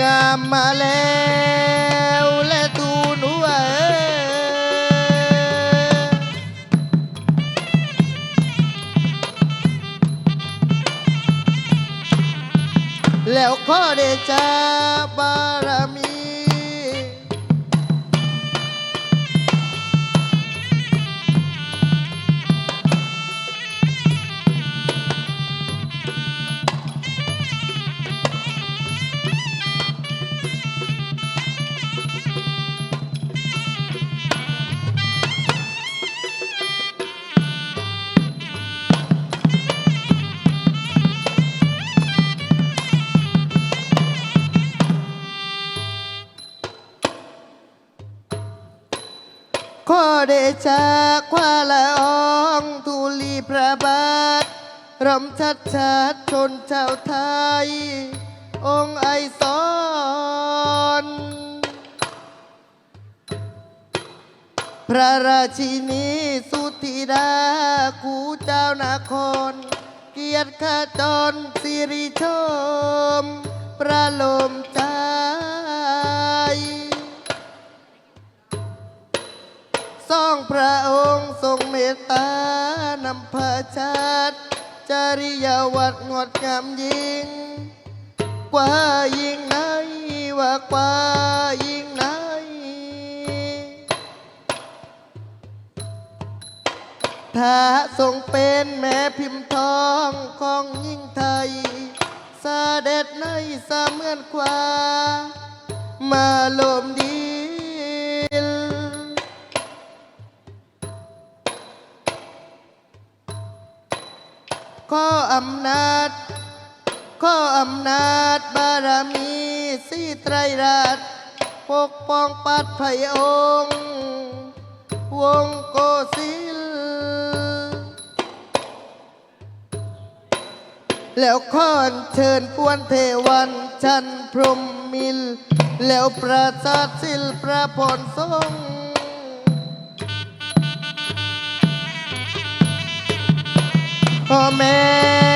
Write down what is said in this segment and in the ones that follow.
งามมาแล้วและตูหนูเอแล้วขอเดชะบาร ขอเดชะควาละอองทูลีพระบาทรำชัดชัดชนชาวไทย องค์ไอสอนพระราชินีสุธิดาคูเจ้านาคร เกียรติขจรสิริชม ประลมใจ สองพระองค์ทรงเมตตานำพาชาติจริยวัดงดงามยิ่ง กว่ายิ่งไหนว่ากว่ายิ่งไหน ถ้าทรงเป็นแม่พิมพ์ทองของยิ่งไทยเสด็จในเสมือนความาลมดิ ข้ออำนาจ ข้ออำนาจบารมีสีไตรราชปกป้องปัดภัยองค์ วงโกศิล แล้วขออัญเชิญปวนเทวันชันพรหมมิล แล้วประสาทศิลประพรทรง พ่อ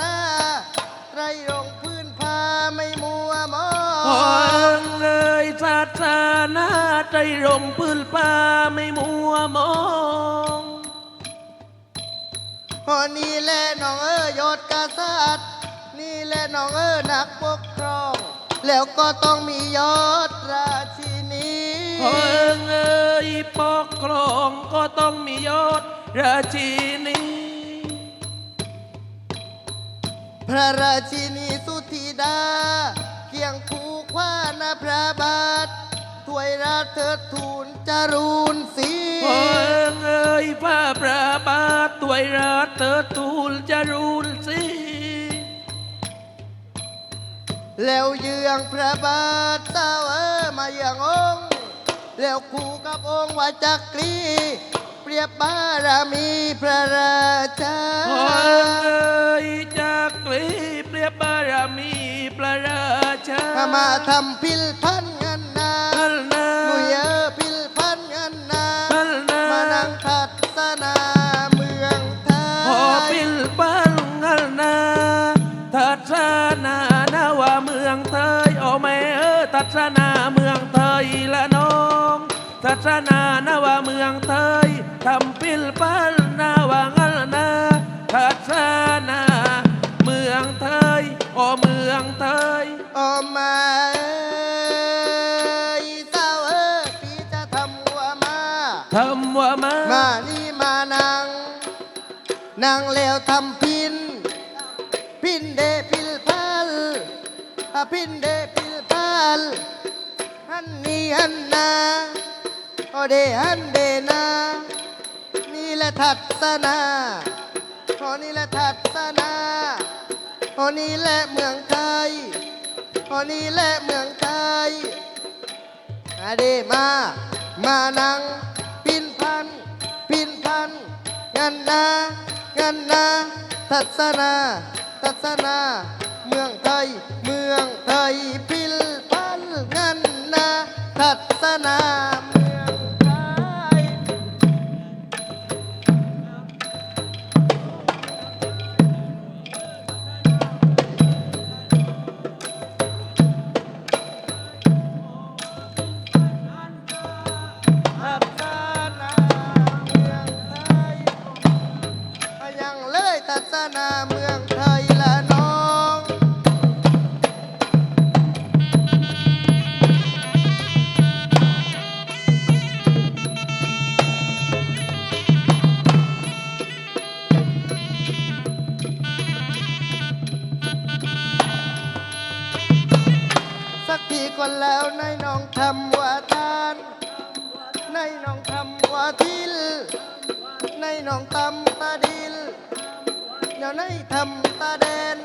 นาไตรรงค์พื้นพาไม่มัวมอโอ้งเอ้ยศาสนาใจรงพื้นป่าไม่มัวมองพอนี่แหละน้องเออยศกษัตริย์นี่แหละน้องเออนักปกครอง แล้วก็ต้องมียศราชินีโอ้เอ้ยปกครองก็ต้องมียศราชินี พระราชินีสุธิดาเคียงคู่ขว้านาพระบาทถวยราชเถิดทูลจรูนสีโอ้เอ้ยพระประบาทถวยราชเติดทูลจรูนสีแล้วเยืองพระบาทเจ้าเออมาเยืององค์ แล้วคู่กับองค์ว่าจักรี เปรียบบารมีพระราชาโอ้ยจากก ลีเปรียบบารมีพระราชาถ้ามาทำพิลพันงันนาฮัลนาหนุยเออพิลพันงันนาฮัลนามานั่งทัศนาเมืองไทพอยปิลปังฮัลนาทัศนานาว่าเมืองไทยโอ้แม่เออทัศนาเมืองไทยละน้องทัศนานาว่าเมืองไทยทำปิลปันนาว่างัลนาทัศนาเมืองไทย โอ้เมืองไทยออกมาเอ้ยเจ้าเออพี่จะทำหัวมาทำว่ามามานี่มานังนางแล้วทำพิน พินเดพิลพัลอะพินเดพิลพัลฮันนี่ฮันนาโอเดฮันเดนานี่แหละทัศนาโอนี่แหละทัศนาโอนี่แหละเมืองไทยโอนี่แหละเมืองไทยมาดีมา มานัง ปินพัน ปินพัน งันนา งันนา ทัศนา ทัศนา เมือง สักทีก่อนแล้วในายน้องทำว่าทาน ในายน้องทำว่าทิล ในายน้องตำตาดิลเดี๋ยวในายทำตาแดน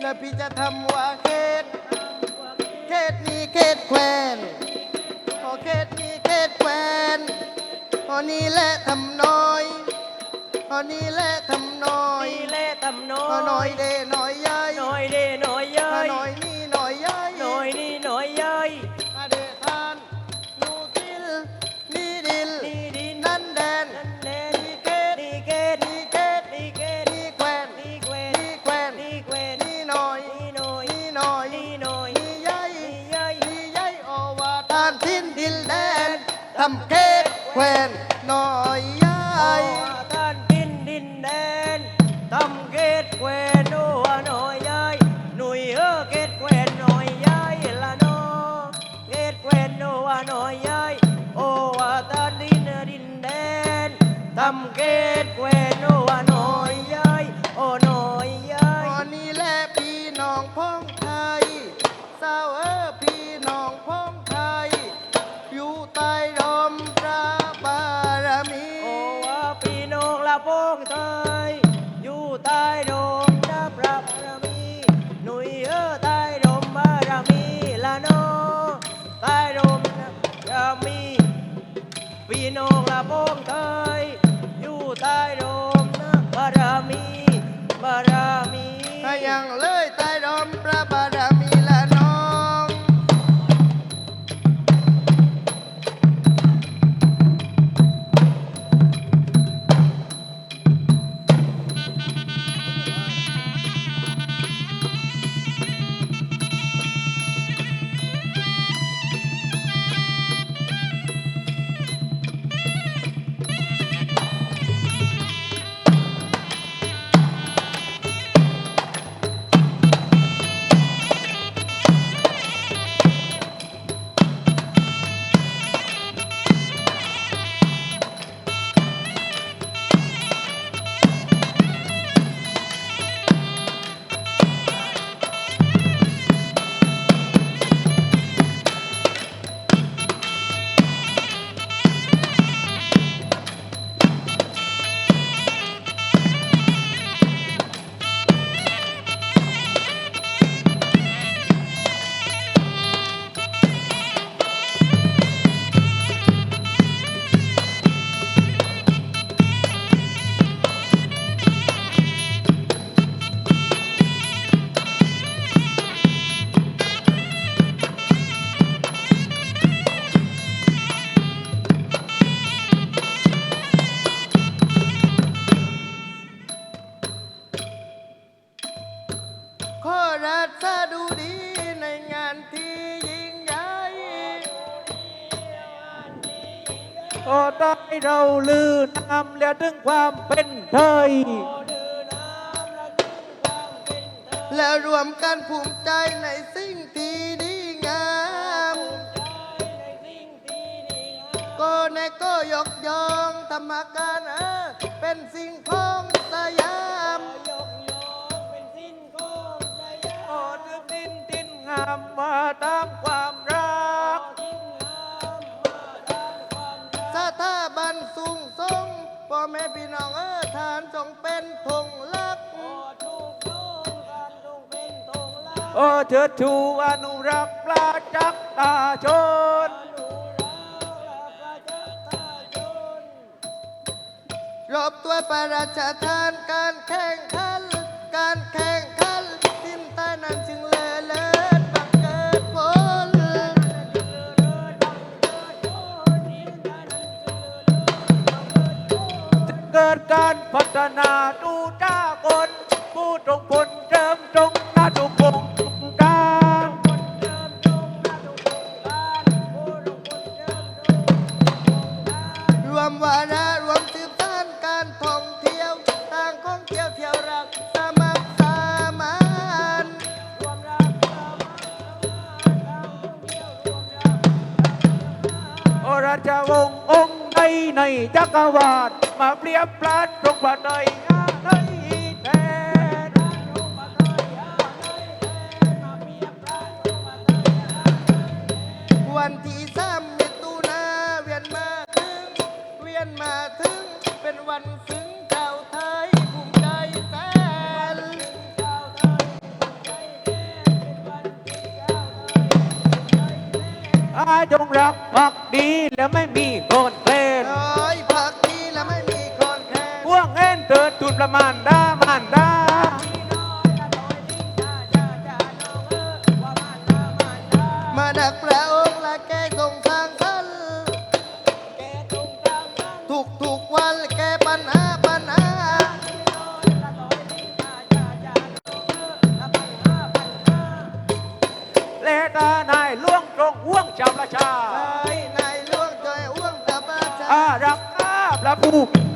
แล้วพี่จะทำว่าเขต เขตนี้เขตแควนพอเขตนี้เขตแควนพอนี้แหละทำน้อยพอนี้แหละทำน้อยนี่แหละทำน้อพอน้อยเดน้อยใหญ่น้อยเด้น้อยพเย้อยน้อยนี่น้อย ทำเค้กแควนหน่อยยายท่านกินดินแดนทำเค้กแควนโอ้น้อยยายหนุ่ยเออเค้กแควนหน่อยยายละน้อเค้กแควนโอ้น้อยยายโอ้ว่าท่านดินดินแดนทำเค้ก พี่น้อยู่ใต้ลมนะบารมี บารมีถ้ายังเล เราลือนำเรียถึงความเป็นไทย และรวมกันภูมิใจในสิ่งที่ดีงาม ก็ในก็ยกย่องธรรมการเออเป็นสิ่งของสยามโอ้ถึงดินดินงามมาตามความรัก เป็นธงลักโอ้เชิดชูอนุรักษ์ปลาจักตาชน รอบตัวประราชทานการแข่งขัน การแข่ง กิดการพัฒนาดูจ้าคนผู้ตรงผลเจิมตรงนาทุกวงการรวมวาระรวมสืบสานการท่องเที่ยวต่างของเที่ยวเที่ยวรักสมัครสมานโอราชวงศ์องค์ในในจักรวาล มาเปรียบปลาตรงประเดยงาในแทนวันที่สามมิถุนาเวียนมาถึง เวียนมาถึง เป็นวันซึ้งชาวไทยภูมิใจแสนอาจงรักภักดีและไม่มีคนเพลน คนแค่พวกเอ็นเติดทุนประมาณดามานดามาดักพระองค์และแกทรงทางทันทุกทุกๆวันแกปัญหาปัญหาและตานายล่วงตรงห่วงจำราชาไอ้นายหลวงจอยอ้วงกับอาชาอารักอาพระผู้เป็น